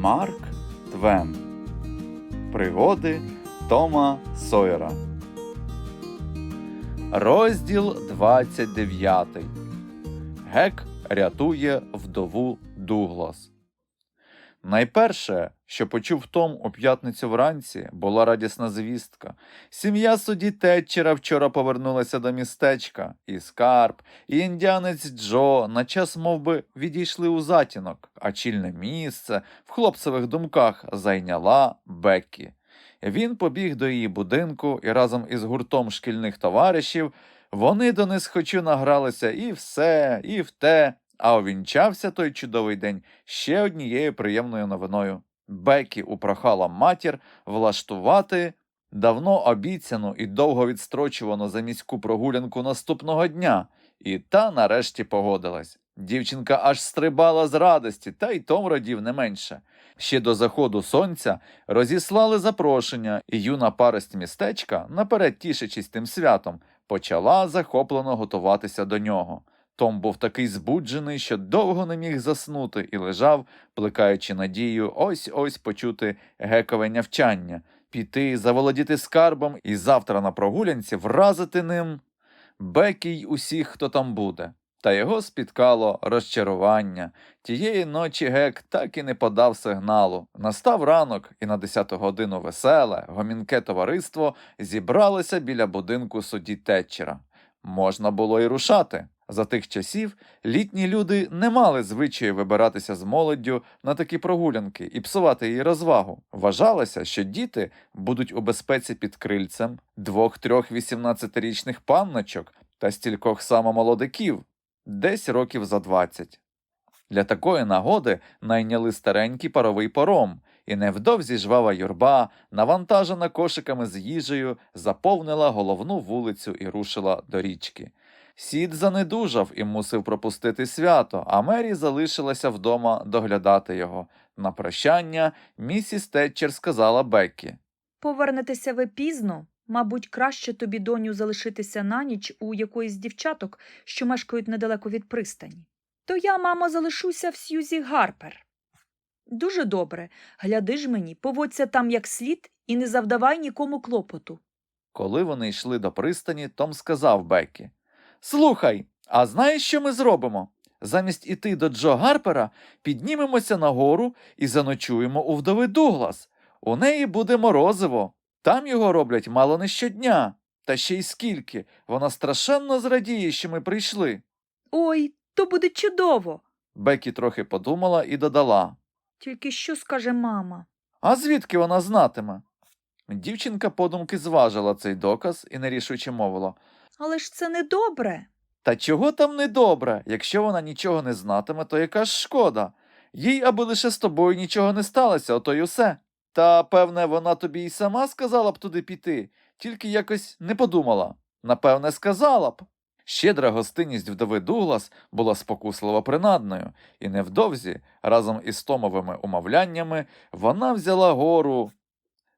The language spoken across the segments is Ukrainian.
Марк Твен. Пригоди Тома Сойера. Розділ 29. Гек рятує вдову Дуглас. Найперше, що почув Том у п'ятницю вранці, була радісна звістка. Сім'я судді Тетчера вчора повернулася до містечка, і скарб, і індіанець Джо на час мов би, відійшли у затінок, а чільне місце в хлопцевих думках зайняла Беккі. Він побіг до її будинку і разом із гуртом шкільних товаришів вони до несхочу награлися і все, і в те, а увінчався той чудовий день ще однією приємною новиною. Бекі упрохала матір влаштувати давно обіцяну і довго відстрочувану за міську прогулянку наступного дня, і та нарешті погодилась. Дівчинка аж стрибала з радості, та й Том радів не менше. Ще до заходу сонця розіслали запрошення, і юна парость містечка, наперед тішачись тим святом, почала захоплено готуватися до нього. Том був такий збуджений, що довго не міг заснути і лежав, плекаючи надію ось ось почути гекове нявчання, піти, заволодіти скарбом і завтра на прогулянці вразити ним Бекі й усіх, хто там буде. Та його спіткало розчарування. Тієї ночі гек так і не подав сигналу. Настав ранок, і на десяту годину веселе, гомінке товариство зібралося біля будинку судді Тетчера. Можна було й рушати. За тих часів літні люди не мали звичаю вибиратися з молоддю на такі прогулянки і псувати її розвагу. Вважалося, що діти будуть у безпеці під крильцем двох-трьох 18-річних панночок та стількох самомолодиків, десь років за 20. Для такої нагоди найняли старенький паровий паром, і невдовзі жвава юрба, навантажена кошиками з їжею, заповнила головну вулицю і рушила до річки. Сід занедужав і мусив пропустити свято, а Мері залишилася вдома доглядати його. На прощання місіс Тетчер сказала Беккі. Повернетеся ви пізно. Мабуть, краще тобі, доню, залишитися на ніч у якоїсь дівчаток, що мешкають недалеко від пристані. То я, мамо, залишуся в Сьюзі Гарпер. Дуже добре. Гляди ж мені, поводься там як слід і не завдавай нікому клопоту. Коли вони йшли до пристані, Том сказав Беккі. Слухай, а знаєш, що ми зробимо? Замість іти до Джо Гарпера, піднімемося нагору і заночуємо у вдови Дуглас. У неї буде морозиво. Там його роблять мало не щодня. Та ще й скільки. Вона страшенно зрадіє, що ми прийшли. Ой, то буде чудово. Бекі трохи подумала і додала. Тільки що скаже мама? А звідки вона знатиме? Дівчинка подумки зважила цей доказ і нерішуче мовила. Але ж це не добре. Та чого там недобре? Якщо вона нічого не знатиме, то яка ж шкода? Їй аби лише з тобою нічого не сталося, ото й усе. Та, певне, вона тобі й сама сказала б туди піти, тільки якось не подумала. Напевне, сказала б. Щедра гостинність вдови Дуглас була спокусливо принадною, і невдовзі, разом із Томовими умовляннями, вона взяла гору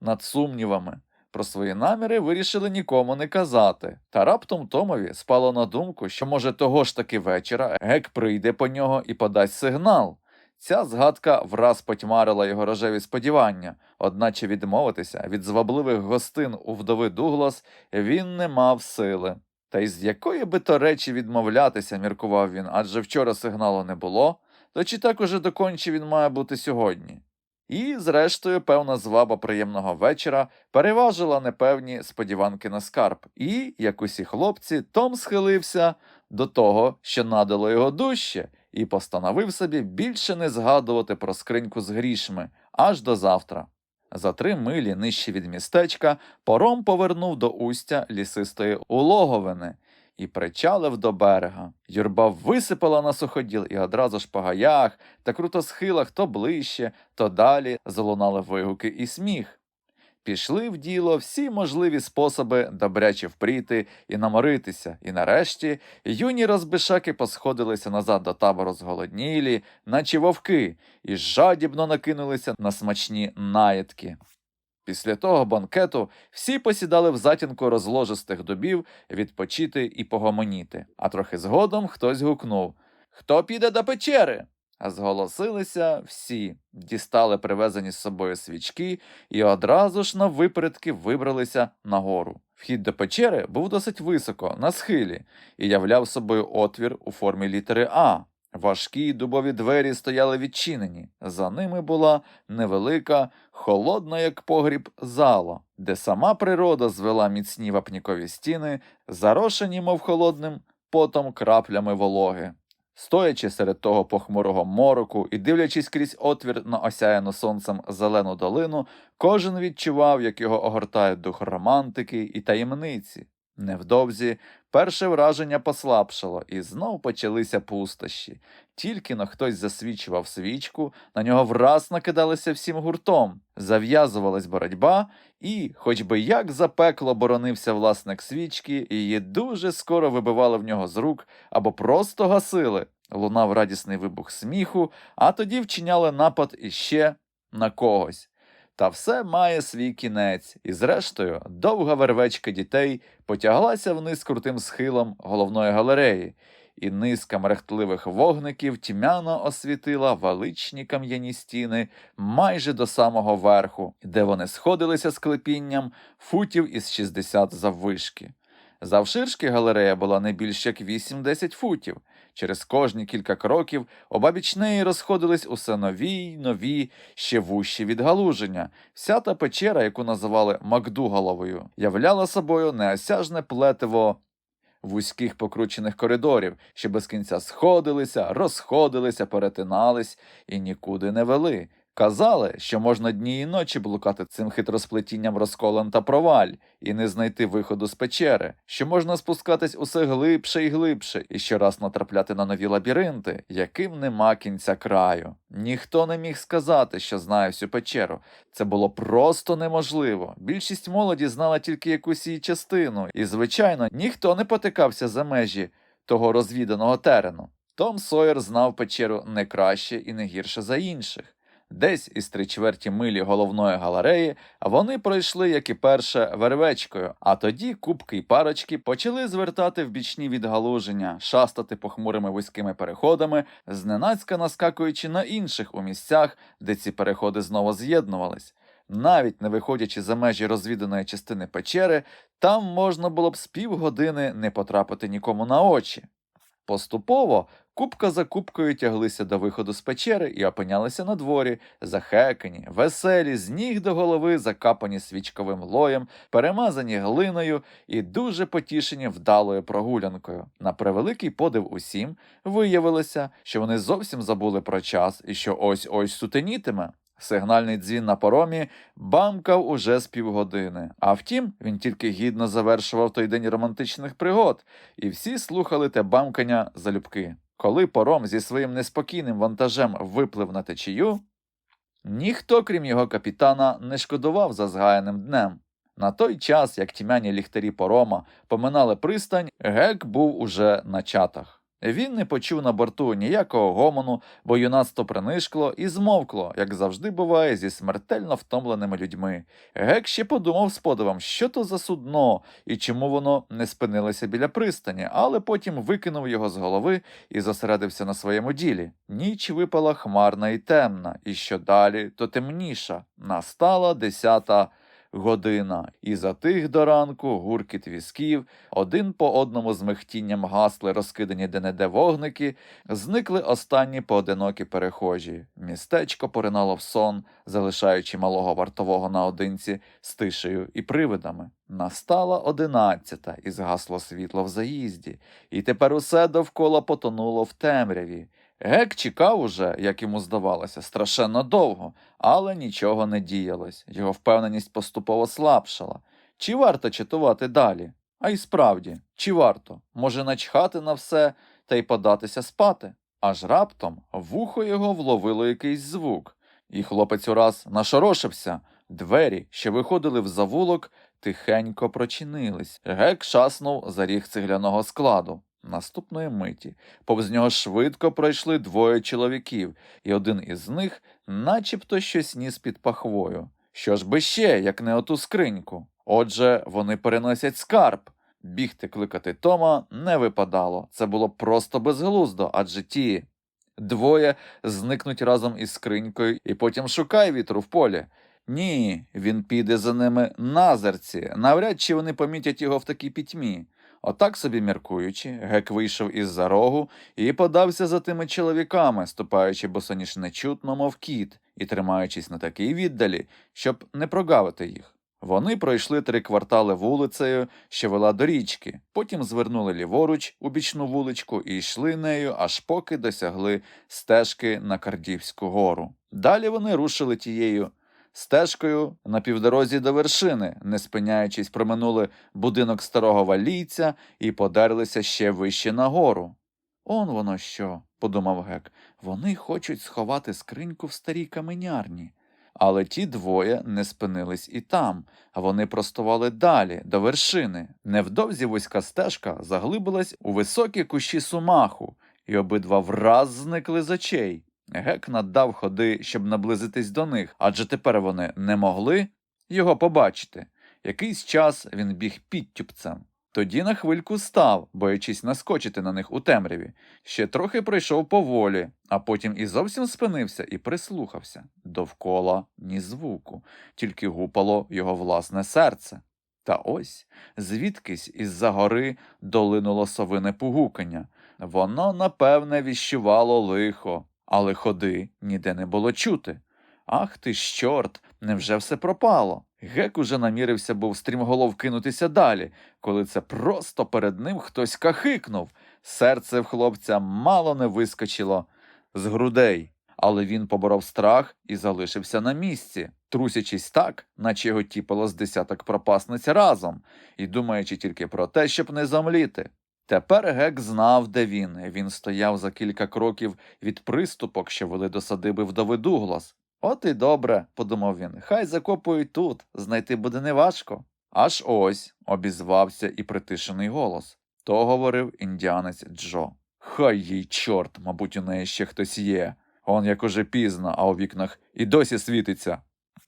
над сумнівами. Про свої наміри вирішили нікому не казати, та раптом Томові спало на думку, що, може, того ж таки вечора гек прийде по нього і подасть сигнал. Ця згадка враз потьмарила його рожеві сподівання, одначе відмовитися від звабливих гостин у вдови Дуглас він не мав сили. Та й з якої би то речі відмовлятися, міркував він, адже вчора сигналу не було, то чи так уже доконче він має бути сьогодні? І, зрештою, певна зваба приємного вечора переважила непевні сподіванки на скарб. І, як усі хлопці, Том схилився до того, що надало його дужче, і постановив собі більше не згадувати про скриньку з грішми аж до завтра. За три милі нижче від містечка пором повернув до устя лісистої улоговини і причалив до берега. Юрба висипала на суходіл, і одразу ж по гаях та крутосхилах то ближче, то далі залунали вигуки і сміх. Пішли в діло всі можливі способи добряче впріти і наморитися, і нарешті юні розбишаки посходилися назад до табору зголоднілі, наче вовки, і жадібно накинулися на смачні наїдки. Після того банкету всі посідали в затінку розложистих дубів відпочити і погомоніти, а трохи згодом хтось гукнув Хто піде до печери? Зголосилися всі, дістали привезені з собою свічки і одразу ж на випередки вибралися нагору. Вхід до печери був досить високо, на схилі, і являв собою отвір у формі літери А. Важкі дубові двері стояли відчинені. За ними була невелика, холодна, як погріб, зала, де сама природа звела міцні вапнікові стіни, зарошені, мов холодним потом краплями вологи. Стоячи серед того похмурого мороку і дивлячись крізь отвір на осяяну сонцем зелену долину, кожен відчував, як його огортає дух романтики і таємниці. Невдовзі перше враження послабшало, і знов почалися пустощі. Тільки но хтось засвічував свічку, на нього враз накидалися всім гуртом, зав'язувалась боротьба, і, хоч би як запекло боронився власник свічки, її дуже скоро вибивали в нього з рук або просто гасили. Лунав радісний вибух сміху, а тоді вчиняли напад іще на когось. Та все має свій кінець, і зрештою довга вервечка дітей потяглася вниз крутим схилом головної галереї, і низка мерехтливих вогників тьмяно освітила величні кам'яні стіни майже до самого верху, де вони сходилися з клепінням футів із 60 заввишки. Завширшки галерея була не більш як 8-10 футів. Через кожні кілька кроків обабіч неї розходились усе нові й нові, ще вущі відгалуження. Вся та печера, яку називали Макдугаловою, являла собою неосяжне плетиво вузьких покручених коридорів, що без кінця сходилися, розходилися, перетинались і нікуди не вели. Казали, що можна дні і ночі блукати цим хитросплетінням розколен та проваль і не знайти виходу з печери, що можна спускатись усе глибше і глибше, і щораз натрапляти на нові лабіринти, яким нема кінця краю. Ніхто не міг сказати, що знає всю печеру. Це було просто неможливо. Більшість молоді знала тільки якусь її частину, і, звичайно, ніхто не потикався за межі того розвіданого терену. Том Сойер знав печеру не краще і не гірше за інших. Десь із три чверті милі головної галереї вони пройшли, як і перше, вервечкою, а тоді кубки й парочки почали звертати в бічні відгалуження, шастати похмурими вузькими переходами, зненацька наскакуючи на інших у місцях, де ці переходи знову з'єднувались. Навіть не виходячи за межі розвіданої частини печери, там можна було б з півгодини не потрапити нікому на очі. Поступово купка за купкою тяглися до виходу з печери і опинялися на дворі, захекані, веселі, з ніг до голови, закапані свічковим лоєм, перемазані глиною і дуже потішені вдалою прогулянкою. На превеликий подив усім виявилося, що вони зовсім забули про час і що ось ось сутенітиме. Сигнальний дзвін на поромі бамкав уже з півгодини. А втім, він тільки гідно завершував той день романтичних пригод, і всі слухали те бамкання залюбки. Коли пором зі своїм неспокійним вантажем виплив на течію, ніхто, крім його капітана, не шкодував за згаяним днем. На той час, як тьмяні ліхтарі порома поминали пристань, гек був уже на чатах. Він не почув на борту ніякого гомону, бо юнацтво принишкло і змовкло, як завжди буває зі смертельно втомленими людьми. Гек ще подумав з подивом, що то за судно і чому воно не спинилося біля пристані, але потім викинув його з голови і зосередився на своєму ділі. Ніч випала хмарна і темна, і що далі, то темніша. Настала десята година, і затих до ранку гуркіт візків, один по одному з михтінням гасли розкидані де-не-де вогники, зникли останні поодинокі перехожі. Містечко поринало в сон, залишаючи малого вартового наодинці з тишею і привидами. Настала одинадцята, і згасло світло в заїзді, і тепер усе довкола потонуло в темряві. Гек чекав уже, як йому здавалося, страшенно довго, але нічого не діялось. Його впевненість поступово слабшала. Чи варто чатувати далі? А й справді, чи варто? Може начхати на все та й податися спати? Аж раптом вухо його вловило якийсь звук, і хлопець ураз нашорошився. Двері, що виходили в завулок, тихенько прочинились. Гек шаснув за ріг цегляного складу. Наступної миті повз нього швидко пройшли двоє чоловіків, і один із них начебто щось ніс під пахвою. Що ж би ще, як не оту скриньку? Отже, вони переносять скарб. Бігти кликати Тома не випадало. Це було просто безглуздо, адже ті Двоє зникнуть разом із скринькою і потім шукай вітру в полі. Ні, він піде за ними назерці. Навряд чи вони помітять його в такій пітьмі. Отак собі міркуючи, гек вийшов із за рогу і подався за тими чоловіками, ступаючи босоніж нечутно, мов кіт, і тримаючись на такій віддалі, щоб не прогавити їх. Вони пройшли три квартали вулицею, що вела до річки, потім звернули ліворуч у бічну вуличку і йшли нею, аж поки досягли стежки на Кардівську гору. Далі вони рушили тією стежкою на півдорозі до вершини, не спиняючись, проминули будинок старого валійця і подерлися ще вище на гору. Он воно що, подумав гек, вони хочуть сховати скриньку в старій каменярні. Але ті двоє не спинились і там, а вони простували далі, до вершини. Невдовзі вузька стежка заглибилась у високі кущі сумаху, і обидва враз зникли з очей. Гек наддав ходи, щоб наблизитись до них, адже тепер вони не могли його побачити. Якийсь час він біг підтюпцем. Тоді на хвильку став, боячись наскочити на них у темряві. Ще трохи пройшов поволі, а потім і зовсім спинився і прислухався. Довкола ні звуку, тільки гупало його власне серце. Та ось звідкись із-за гори долинуло совине пугукання. Воно, напевне, віщувало лихо, але ходи ніде не було чути. Ах ти ж чорт, невже все пропало? Гек уже намірився був стрімголов кинутися далі, коли це просто перед ним хтось кахикнув. Серце в хлопця мало не вискочило з грудей, але він поборов страх і залишився на місці, трусячись так, наче його тіпало з десяток пропасниць разом, і думаючи тільки про те, щоб не замліти. Тепер Гек знав, де він. Він стояв за кілька кроків від приступок, що вели до садиби вдови Дуглас. От і добре, подумав він, хай закопують тут, знайти буде неважко. Аж ось обізвався і притишений голос. То говорив індіанець Джо. Хай їй чорт, мабуть, у неї ще хтось є. Он як уже пізно, а у вікнах і досі світиться.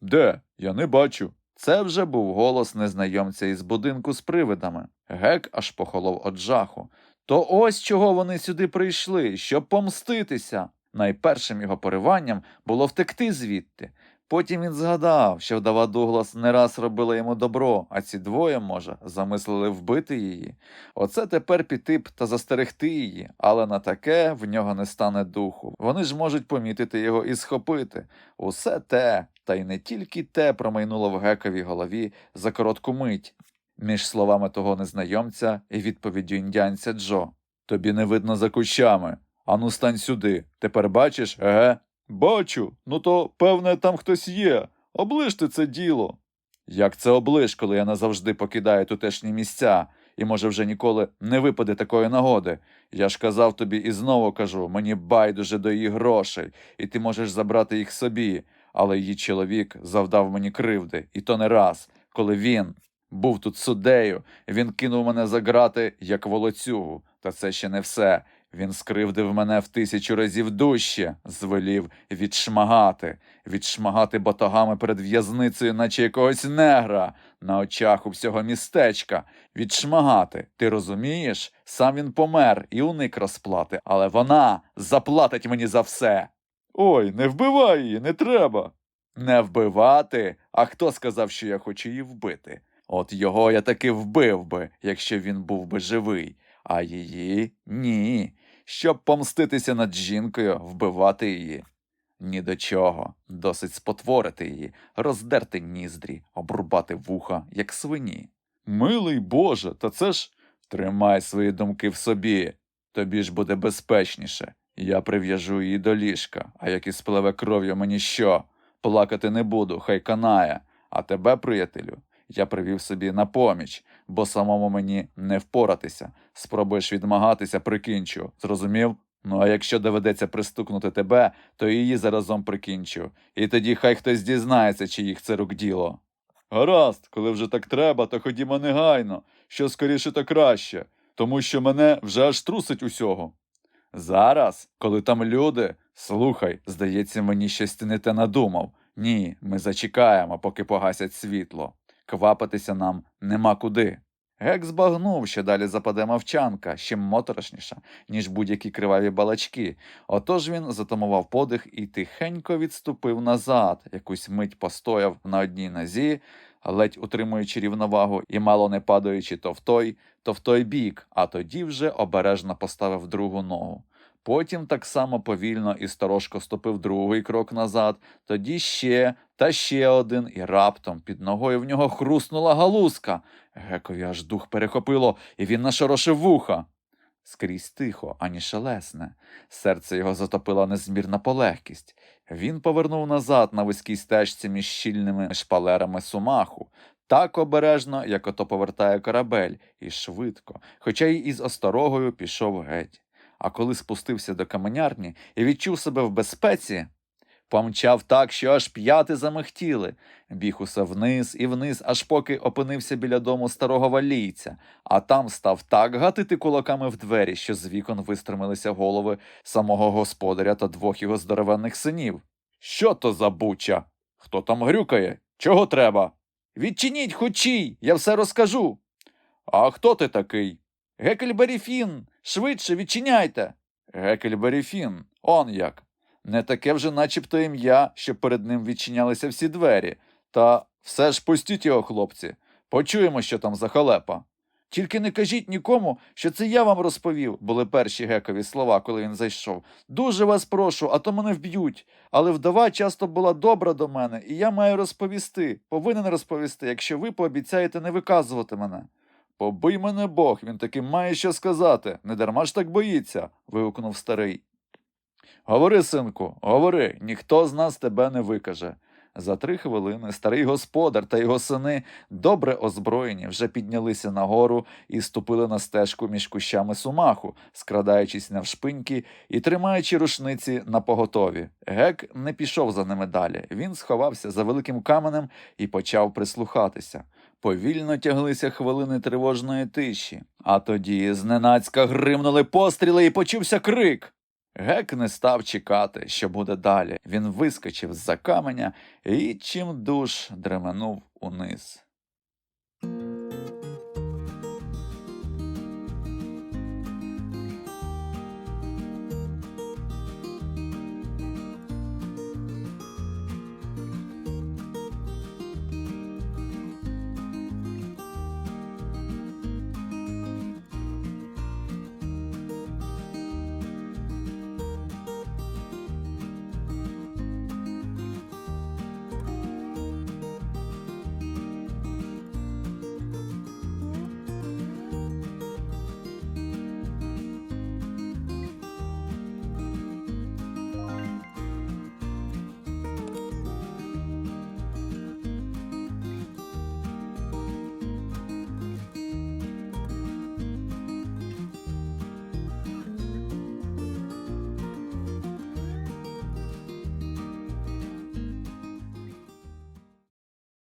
Де? Я не бачу. Це вже був голос незнайомця із будинку з привидами. Гек аж похолов од жаху. То ось чого вони сюди прийшли, щоб помститися. Найпершим його пориванням було втекти звідти. Потім він згадав, що вдова Дуглас не раз робила йому добро, а ці двоє, може, замислили вбити її. Оце тепер піти б та застерегти її, але на таке в нього не стане духу. Вони ж можуть помітити його і схопити. Усе те, та й не тільки те промайнуло в гековій голові за коротку мить між словами того незнайомця і відповіддю індіанця Джо. Тобі не видно за кущами. Ану, стань сюди. Тепер бачиш, еге? Бачу. Ну то, певне, там хтось є. Оближте це діло. Як це оближ, коли я назавжди покидаю тутешні місця, і може вже ніколи не випаде такої нагоди. Я ж казав тобі і знову кажу, мені байдуже до її грошей, і ти можеш забрати їх собі. Але її чоловік завдав мені кривди, і то не раз, коли він був тут суддею, він кинув мене за грати, як волоцюгу. Та це ще не все. Він скривдив мене в тисячу разів дужче, звелів відшмагати, відшмагати батогами перед в'язницею, наче якогось негра, на очах у всього містечка. Відшмагати. Ти розумієш? Сам він помер і уник розплати, але вона заплатить мені за все. Ой, не вбивай її, не треба. Не вбивати? А хто сказав, що я хочу її вбити? От його я таки вбив би, якщо він був би живий, а її ні. Щоб помститися над жінкою, вбивати її. Ні до чого, досить спотворити її, роздерти ніздрі, обрубати вуха, як свині. Милий Боже, та це ж тримай свої думки в собі, тобі ж буде безпечніше. Я прив'яжу її до ліжка, а як і спливе кров'ю мені що? Плакати не буду, хай канає, а тебе, приятелю, я привів собі на поміч, бо самому мені не впоратися. Спробуєш відмагатися, прикінчу. Зрозумів? Ну а якщо доведеться пристукнути тебе, то її заразом прикінчу. І тоді хай хтось дізнається, чиїх це рук діло. Гаразд, коли вже так треба, то ходімо негайно. Що скоріше, то краще, тому що мене вже аж трусить усього. Зараз, коли там люди, слухай, здається, мені щось не те надумав. Ні, ми зачекаємо, поки погасять світло. Квапитися нам нема куди. Гек збагнув, що далі западе мовчанка, ще моторошніша, ніж будь-які криваві балачки. Отож він затамував подих і тихенько відступив назад, якусь мить постояв на одній нозі, ледь утримуючи рівновагу і мало не падаючи то в той, то в той бік, а тоді вже обережно поставив другу ногу. Потім так само повільно і сторожко ступив другий крок назад, тоді ще та ще один, і раптом під ногою в нього хруснула галузка. Гекові аж дух перехопило, і він нашорошив вуха. Скрізь тихо, ані шелесне. Серце його затопила незмірна полегкість. Він повернув назад на вузькій стежці між щільними шпалерами сумаху, так обережно, як ото повертає корабель, і швидко, хоча й із осторогою пішов геть. А коли спустився до каменярні і відчув себе в безпеці, помчав так, що аж п'яти замихтіли, біг усе вниз і вниз, аж поки опинився біля дому старого валійця, а там став так гатити кулаками в двері, що з вікон вистромилися голови самого господаря та двох його здоровенних синів. Що то за буча? Хто там грюкає? Чого треба? Відчиніть хочій, я все розкажу. А хто ти такий? Гекельбері Фін, швидше відчиняйте. Гекельбері Фін, он як. Не таке вже начебто ім'я, що перед ним відчинялися всі двері. Та все ж пустіть його, хлопці. Почуємо, що там за халепа. Тільки не кажіть нікому, що це я вам розповів, були перші гекові слова, коли він зайшов. Дуже вас прошу, а то мене вб'ють. Але вдова часто була добра до мене, і я маю розповісти, повинен розповісти, якщо ви пообіцяєте не виказувати мене. Побий мене Бог, він таки має що сказати, не дарма ж так боїться. вигукнув старий. Говори, синку, говори, ніхто з нас тебе не викаже. За три хвилини старий господар та його сини, добре озброєні, вже піднялися нагору і ступили на стежку між кущами сумаху, скрадаючись навшпиньки і тримаючи рушниці на поготові. Гек не пішов за ними далі. Він сховався за великим каменем і почав прислухатися. Повільно тяглися хвилини тривожної тиші, а тоді зненацька гримнули постріли і почувся крик. Гек не став чекати, що буде далі. Він вискочив з-за каменя і чим душ дременув униз.